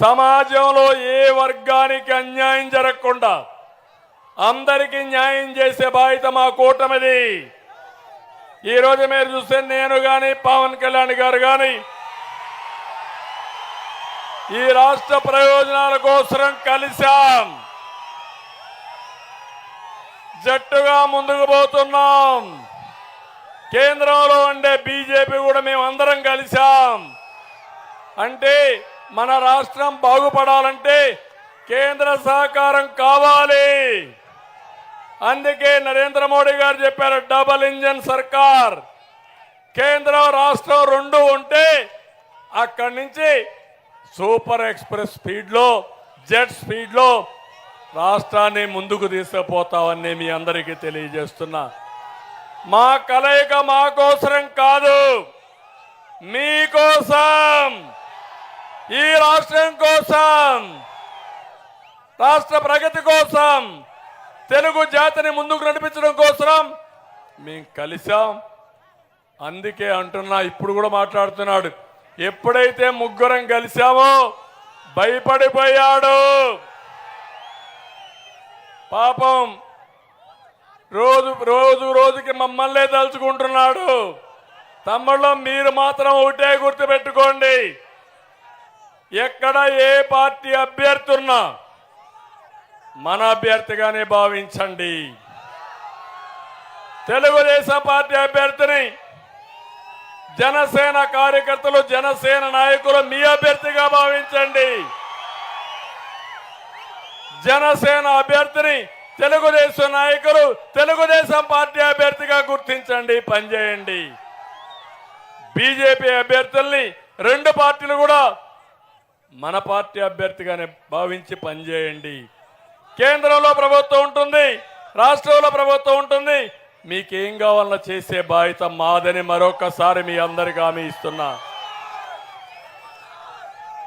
సమాజంలో ఏ వర్గానికి అన్యాయం జరగకుండా అందరికీ న్యాయం చేసే బాధ్యత మా కూటమిది. ఈరోజు మీరు చూస్తే నేను కానీ పవన్ కళ్యాణ్ గారు కానీ ఈ రాష్ట్ర ప్రయోజనాల కోసం కలిశాం. జట్టుగా ముందుకు పోతున్నాం. కేంద్రంలో ఉండే బీజేపీ కూడా మేము అందరం కలిశాం. అంటే మన రాష్ట్రం బాగుపడాలంటే కేంద్ర సహకారం కావాలి. అందుకే నరేంద్ర మోడీ గారు చెప్పారు డబల్ ఇంజన్ సర్కార్. కేంద్రం రాష్ట్రం రెండు ఉంటే అక్కడి నుంచి సూపర్ ఎక్స్ప్రెస్ స్పీడ్లో జెట్ స్పీడ్లో రాష్ట్రాన్ని ముందుకు తీసుకుపోతామని మీ అందరికీ తెలియజేస్తున్నా. మా కలయిక మా కోసరం కాదు మీకోసం. ఈ రాష్ట్రం కోసం రాష్ట్ర ప్రగతి కోసం తెలుగు జాతిని ముందుకు నడిపించడం కోసం మేము కలిసాం అందుకే అంటున్నా ఇప్పుడు కూడా మాట్లాడుతున్నాడు. ఎప్పుడైతే ముగ్గురం కలిసామో భయపడిపోయాడు. పాపం రోజు రోజు రోజుకి మమ్మల్నే తలుచుకుంటున్నాడు. తమ్ముళ్ళు మీరు మాత్రం ఒకటే గుర్తుపెట్టుకోండి. ఎక్కడ ఏ పార్టీ అభ్యర్థున్నా మన అభ్యర్థిగానే భావించండి. తెలుగుదేశం పార్టీ అభ్యర్థిని జనసేన కార్యకర్తలు జనసేన నాయకులు మీ అభ్యర్థిగా భావించండి. జనసేన అభ్యర్థిని తెలుగుదేశం నాయకులు తెలుగుదేశం పార్టీ అభ్యర్థిగా గుర్తించండి పనిచేయండి. బీజేపీ అభ్యర్థుల్ని రెండు పార్టీలు కూడా మన పార్టీ అభ్యర్థిగానే భావించి పనిచేయండి. కేంద్రంలో ప్రభుత్వం ఉంటుంది రాష్ట్రంలో ప్రభుత్వం ఉంటుంది. మీకేం కావాలన్నా చేసే బాధ్యత మాదని మరొకసారి మీ అందరికి హామీ ఇస్తున్నా.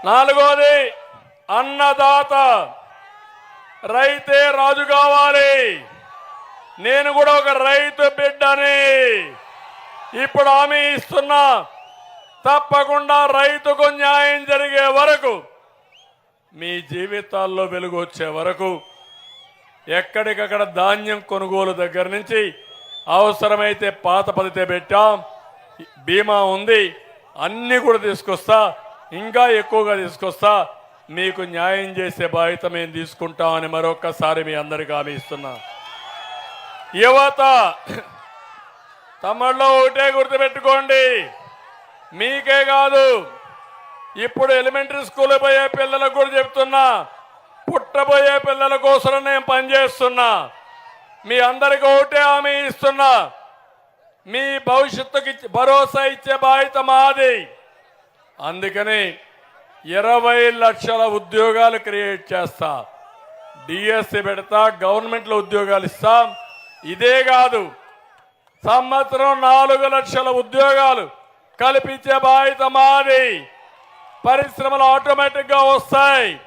నాలుగోది అన్నదాత రైతే రాజు కావాలి. నేను కూడా ఒక రైతు బిడ్డని. ఇప్పుడు హామీ ఇస్తున్నా. తప్పకుండా రైతుకు న్యాయం జరిగే వరకు మీ జీవితాల్లో వెలుగు వచ్చే వరకు ఎక్కడికక్కడ ధాన్యం కొనుగోలు దగ్గర నుంచి అవసరమైతే పాత పదితే పెట్టాం బీమా ఉంది అన్నీ కూడా తీసుకొస్తా ఇంకా ఎక్కువగా తీసుకొస్తా మీకు న్యాయం చేసే బాధ్యత మేము తీసుకుంటామని మరొక్కసారి మీ అందరికీ హామీ ఇస్తున్నా. యువత తమలో ఒకటే గుర్తుపెట్టుకోండి. మీకే కాదు. ఇప్పుడు ఎలిమెంటరీ స్కూల్ పోయే పిల్లలకు కూడా చెప్తున్నా. పుట్టబోయే పిల్లల కోసం నేను పనిచేస్తున్నా. మీ అందరికి ఒకటే హామీ ఇస్తున్నా. మీ భవిష్యత్తుకి భరోసా ఇచ్చే బాధ్యత మాది. అందుకని ఇరవై లక్షల ఉద్యోగాలు క్రియేట్ చేస్తా. డిఎస్సి పెడతా గవర్నమెంట్లో ఉద్యోగాలు ఇస్తాం. ఇదే కాదు. సంవత్సరం నాలుగు లక్షల ఉద్యోగాలు కల్పించే బాధ్యత మాది. పరిశ్రమలు ఆటోమేటిక్గా వస్తాయి.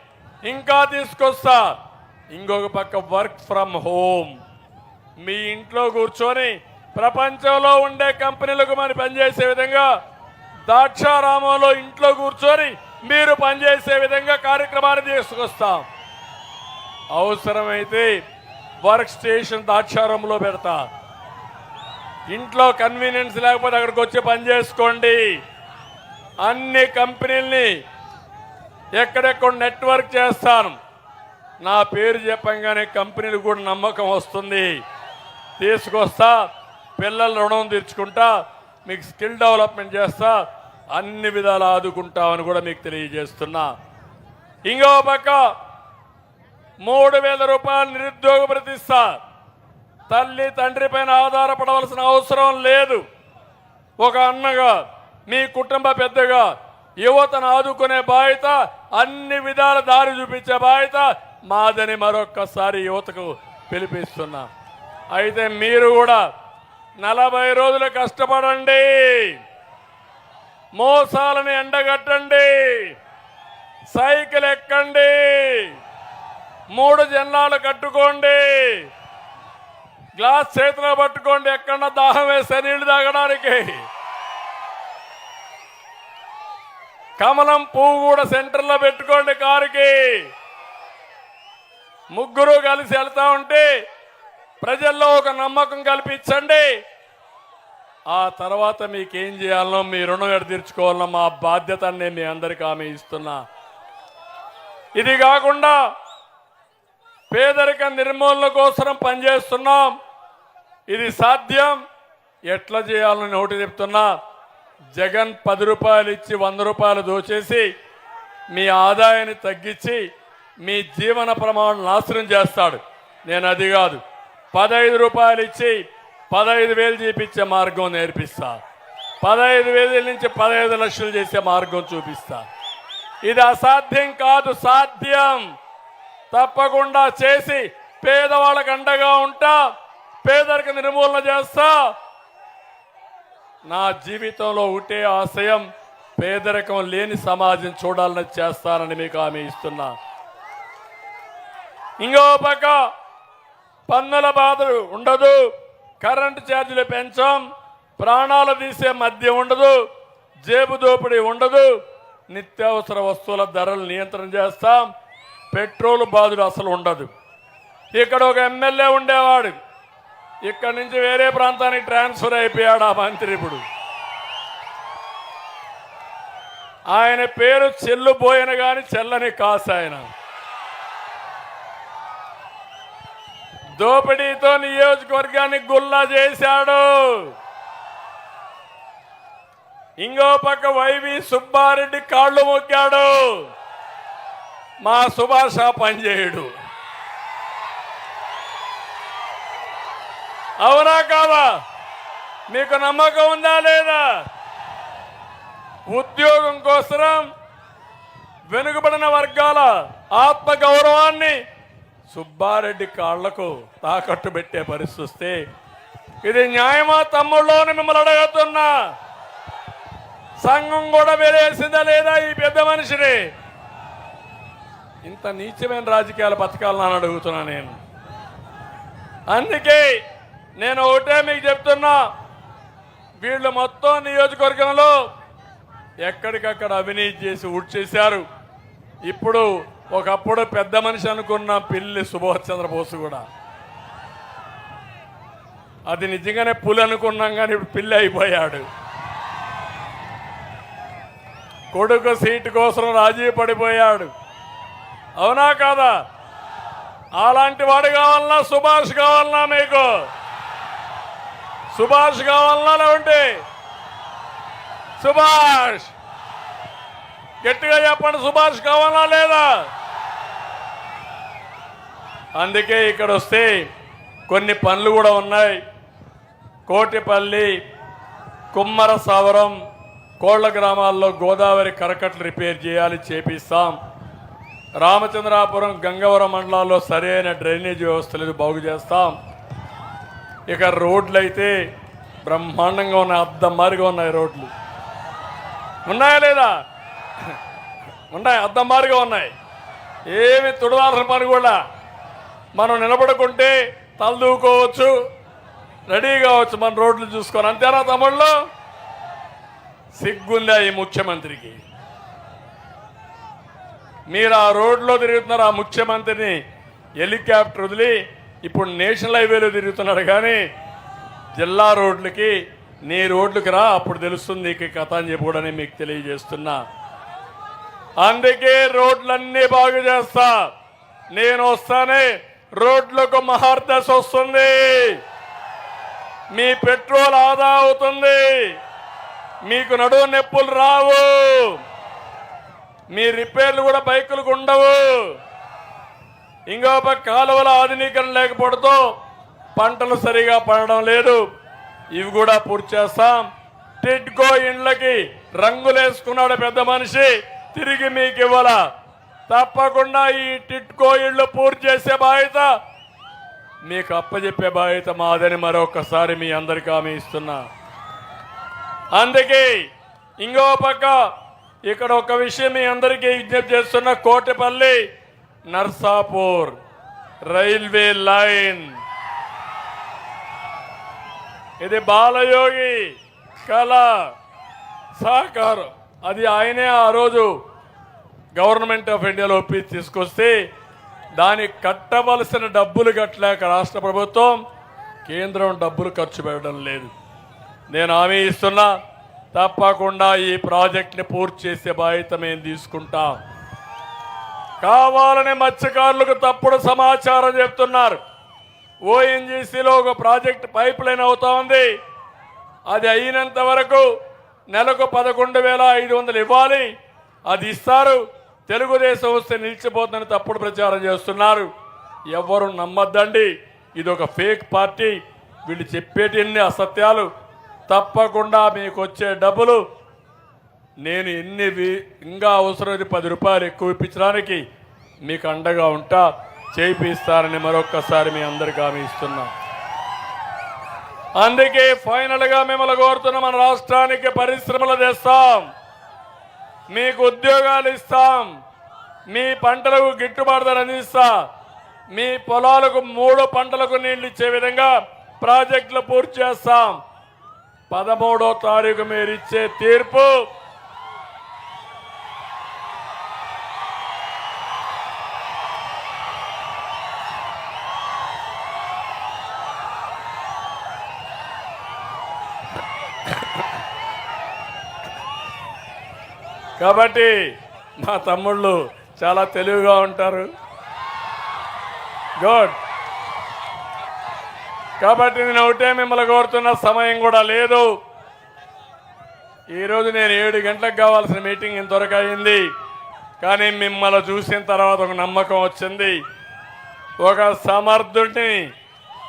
ఇంకా తీసుకొస్తా. ఇంకొక పక్క వర్క్ ఫ్రమ్ హోమ్ మీ ఇంట్లో కూర్చొని ప్రపంచంలో ఉండే కంపెనీలకు మరి పనిచేసే విధంగా ద్రాక్షారామంలో ఇంట్లో కూర్చొని మీరు పనిచేసే విధంగా కార్యక్రమాన్ని తీసుకొస్తాం. అవసరమైతే వర్క్ స్టేషన్ ద్రాక్షారంలో పెడతా. ఇంట్లో కన్వీనియన్స్ లేకపోతే అక్కడికి వచ్చి పని చేసుకోండి. అన్ని కంపెనీల్ని ఎక్కడెక్కడ నెట్వర్క్ చేస్తాను. నా పేరు చెప్పంగానే కంపెనీలు కూడా నమ్మకం వస్తుంది. తీసుకొస్తా పిల్లల రుణం తీర్చుకుంటా మీకు స్కిల్ డెవలప్మెంట్ చేస్తా అన్ని విధాలు ఆదుకుంటామని కూడా మీకు తెలియజేస్తున్నా. ఇంకో పక్క మూడు వేల రూపాయలు నిరుద్యోగ ప్రతిస్తా. తల్లి తండ్రి పైన ఆధారపడవలసిన అవసరం లేదు. ఒక అన్నగా మీ కుటుంబ పెద్దగా యువతను ఆదుకునే బాధ్యత అన్ని విధాల దారి చూపించే బాధ్యత మాదని మరొక్కసారి యువతకు పిలిపిస్తున్నా. అయితే మీరు కూడా నలభై రోజులు కష్టపడండి. మోసాలని ఎండగట్టండి. సైకిల్ ఎక్కండి. మూడు జన్నాలు కట్టుకోండి. గ్లాస్ చేతిలో పట్టుకోండి ఎక్కడన్నా దాహం వేస్తే నీళ్ళు తాగడానికి. కమలం పువ్వు కూడా సెంటర్లో పెట్టుకోండి కారుకి. ముగ్గురు కలిసి వెళ్తా ఉంటే ప్రజల్లో ఒక నమ్మకం కల్పించండి. ఆ తర్వాత మీకేం చేయాలనో మీ రుణం ఎడతీర్చుకోవాలనో మా బాధ్యత నేను మీ అందరికీ ఆమె ఇస్తున్నా. ఇది కాకుండా పేదరిక నిర్మూలన కోసం పనిచేస్తున్నాం. ఇది సాధ్యం. ఎట్లా చేయాలని ఒకటి చెప్తున్నా జగన్ పది రూపాయలు ఇచ్చి వంద రూపాయలు దోచేసి మీ ఆదాయాన్ని తగ్గించి మీ జీవన ప్రమాణం నాశనం చేస్తాడు. నేను అది కాదు. పదహైదు రూపాయలు ఇచ్చి పదహైదు వేలు చూపించే మార్గం నేర్పిస్తా. పదహైదు వేల నుంచి పదహైదు లక్షలు చేసే మార్గం చూపిస్తా. ఇది అసాధ్యం కాదు సాధ్యం. తప్పకుండా చేసి పేదవాళ్ళకు అండగా ఉంటా. పేదరిక నిర్మూలన చేస్తా. నా జీవితంలో ఒకటే ఆశయం పేదరికం లేని సమాజం చూడాలని చేస్తానని మీకు హామీ ఇస్తున్నా. ఇంకో పక్క పన్నుల బాధలు ఉండదు కరెంటు ఛార్జీలు పెంచాం ప్రాణాలు తీసే మద్యం ఉండదు జేబు దోపిడీ ఉండదు నిత్యావసర వస్తువుల ధరలు నియంత్రణ చేస్తాం పెట్రోల్ బాధలు అసలు ఉండదు. ఇక్కడ ఒక ఎమ్మెల్యే ఉండేవాడు ఇక్కడి నుంచి వేరే ప్రాంతానికి ట్రాన్స్ఫర్ అయిపోయాడు ఆ మంత్రి ఇప్పుడు. ఆయన పేరు చెల్లుబోయిన కానీ చెల్లని కాసు ఆయన. దోపిడీతో నియోజకవర్గాన్ని గుల్లా చేశాడు. ఇంకో పక్క వైవి సుబ్బారెడ్డి కాళ్ళు మొక్కాడు. మా సుభాష పనిచేయడు. అవునా కాదా మీకు నమ్మకం ఉందా లేదా? ఉద్యోగం కోసం వెనుకబడిన వర్గాల ఆత్మ గౌరవాన్ని సుబ్బారెడ్డి కాళ్ళకు తాకట్టు పెట్టే పరిస్థితి. వస్తే ఇది న్యాయమా తమ్ముళ్ళోని మిమ్మల్ని అడగతున్నా. సంఘం కూడా వేరేసిందా లేదా ఈ పెద్ద మనిషిని? ఇంత నీచమైన రాజకీయాల బతకాలని అడుగుతున్నా నేను. అందుకే నేను ఒకటే మీకు చెప్తున్నా. వీళ్ళు మొత్తం నియోజకవర్గంలో ఎక్కడికక్కడ అవినీతి చేసి ఊడ్చేశారు. ఇప్పుడు ఒకప్పుడు పెద్ద మనిషి అనుకున్న పిల్లి సుభాష్ చంద్రబోస్ కూడా. అది నిజంగానే పులి అనుకున్నాం కానీ ఇప్పుడు పిల్లి అయిపోయాడు. కొడుకు సీటు కోసం రాజీ పడిపోయాడు. అవునా కాదా? అలాంటి వాడు కావాలన్నా సుభాష్ కావాలన్నా మీకు? సుభాష్ కావాలన్నా ఉంటే. సుభాష్! గట్టిగా చెప్పండి సుభాష్ కావాలా లేదా? అందుకే ఇక్కడ వస్తే కొన్ని పనులు కూడా ఉన్నాయి. కోటిపల్లి కుమ్మర సవరం కోళ్ళ గ్రామాల్లో గోదావరి కరకట్లు రిపేర్ చేయాలి చేపిస్తాం. రామచంద్రాపురం గంగవరం మండలాల్లో సరైన డ్రైనేజ్ వ్యవస్థ లేదు బాగు చేస్తాం. ఇక రోడ్లు అయితే బ్రహ్మాండంగా ఉన్నాయి అద్దం మారిగా ఉన్నాయి రోడ్లు. ఉన్నాయా లేదా? ఉన్నాయి అద్దం మారిగా ఉన్నాయి. ఏమి తుడవాల్సిన పని కూడా. మనం నిలబడుకుంటే తలదూకోవచ్చు రెడీ కావచ్చు మన రోడ్లు చూసుకొని. అంతేనా తమ్ముళ్ళు? సిగ్గుందా ఈ ముఖ్యమంత్రికి? మీరు ఆ రోడ్లో తిరుగుతున్నారు ఆ ముఖ్యమంత్రిని హెలికాప్టర్ వదిలి ఇప్పుడు నేషనల్ హైవేలో తిరుగుతున్నాడు కానీ జిల్లా రోడ్లకి నీ రోడ్లకు రా అప్పుడు తెలుస్తుంది నీకు ఈ కథ అని చెప్పి కూడా మీకు తెలియజేస్తున్నా. అందుకే రోడ్లన్నీ బాగు చేస్తా. నేను వస్తానే రోడ్లకు మహార్దశ వస్తుంది. మీ పెట్రోల్ ఆదా అవుతుంది. మీకు నడువు నొప్పులు రావు. మీ రిపేర్లు కూడా బైకులకు ఉండవు. ఇంకో పక్క కాలువల ఆధునీకరణ లేకపోవడంతో పంటలు సరిగా పండడం లేదు. ఇవి కూడా పూర్తి చేస్తాం. టిడ్కో ఇండ్లకి రంగులేసుకున్నాడు పెద్ద మనిషి. తిరిగి మీకు ఇవ్వాల. తప్పకుండా ఈ టిట్కో ఇళ్ళు పూర్తి చేసే బాధ్యత మీకు అప్పజెప్పే బాధ్యత మాదని మరొకసారి మీ అందరికీ హామీ ఇస్తున్నా. అందుకే ఇంకో పక్క ఇక్కడ ఒక విషయం మీ అందరికీ విజ్ఞప్తి చేస్తున్న కోటపల్లి నర్సాపూర్ రైల్వే లైన్. ఇది బాలయోగి కళ సహకారం. అది ఆయనే ఆ రోజు గవర్నమెంట్ ఆఫ్ ఇండియాలో ఒప్పి తీసుకొస్తే దానికి కట్టవలసిన డబ్బులు కట్టలేక రాష్ట్ర ప్రభుత్వం కేంద్రం డబ్బులు ఖర్చు పెట్టడం లేదు. నేను హామీ ఇస్తున్నా తప్పకుండా ఈ ప్రాజెక్ట్ని పూర్తి చేసే బాధ్యత మేము తీసుకుంటాం. కావాలని మత్స్యకారులకు తప్పుడు సమాచారం చెప్తున్నారు. ఓఎన్జీసీలో ఒక ప్రాజెక్ట్ పైప్ లైన్ అవుతా ఉంది. అది అయినంత వరకు నెలకు పదకొండు వేల ఐదు వందలు ఇవ్వాలి. అది ఇస్తారు. తెలుగుదేశం వస్తే నిలిచిపోతుందని తప్పుడు ప్రచారం చేస్తున్నారు. ఎవరు నమ్మద్దండి. ఇది ఒక ఫేక్ పార్టీ. వీళ్ళు చెప్పేటిన్ని అసత్యాలు. తప్పకుండా మీకు వచ్చే డబ్బులు నేను ఎన్ని ఇంకా అవసరమైతే పది రూపాయలు ఎక్కువ ఇప్పించడానికి మీకు అండగా ఉంటా చేయిస్తానని మరొక్కసారి మీ అందరికీ హామీ ఇస్తున్నా. అందుకే ఫైనల్గా మిమ్మల్ని కోరుతున్న మన రాష్ట్రానికి పరిశ్రమలు తెస్తాం. మీకు ఉద్యోగాలు ఇస్తాం. మీ పంటలకు గిట్టుబాటు ధర అందిస్తా. మీ పొలాలకు మూడు పంటలకు నీళ్ళు ఇచ్చే విధంగా ప్రాజెక్టులు పూర్తి చేస్తాం. పదమూడో తారీఖు మీరు ఇచ్చే తీర్పు కాబట్టి మా తమ్ముళ్ళు చాలా తెలివిగా ఉంటారు. గుడ్ కాబట్టి నేను ఒకటే మిమ్మల్ని కోరుతున్న సమయం కూడా లేదు. ఈరోజు నేను ఏడు గంటలకు కావాల్సిన మీటింగ్ ఇంతవరకు అయింది. కానీ మిమ్మల్ని చూసిన తర్వాత ఒక నమ్మకం వచ్చింది. ఒక సమర్థుడిని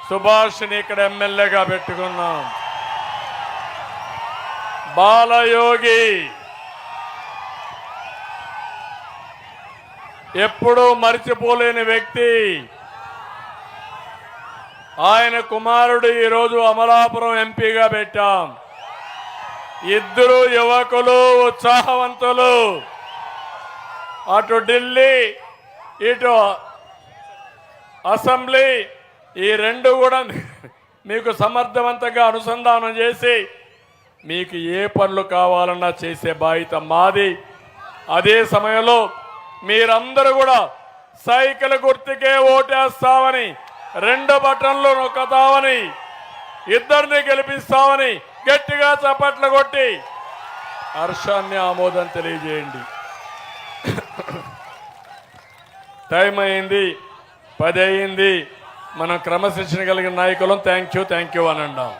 సుభాష్ని ఇక్కడ ఎమ్మెల్యేగా పెట్టుకున్నాం. బాలయోగి ఎప్పుడూ మరిచిపోలేని వ్యక్తి. ఆయన కుమారుడు ఈరోజు అమలాపురం ఎంపీగా పెట్టాం. ఇద్దరు యువకులు ఉత్సాహవంతులు. అటు ఢిల్లీ ఇటు అసెంబ్లీ ఈ రెండు కూడా మీకు సమర్థవంతంగా అనుసంధానం చేసి మీకు ఏ పనులు కావాలన్నా చేసే బాధ్యత మాది. అదే సమయంలో మీరందరూ కూడా సైకిల్ గుర్తుకే ఓటేస్తామని రెండు బటన్లు నొక్కతామని ఇద్దరిని గెలిపిస్తామని గట్టిగా చప్పట్లు కొట్టి హర్షాన్ని ఆమోదం తెలియజేయండి. టైం అయింది పది అయింది. మనం క్రమశిక్షణ కలిగిన నాయకులం థ్యాంక్ యూ థ్యాంక్ యూ అని అంటాం.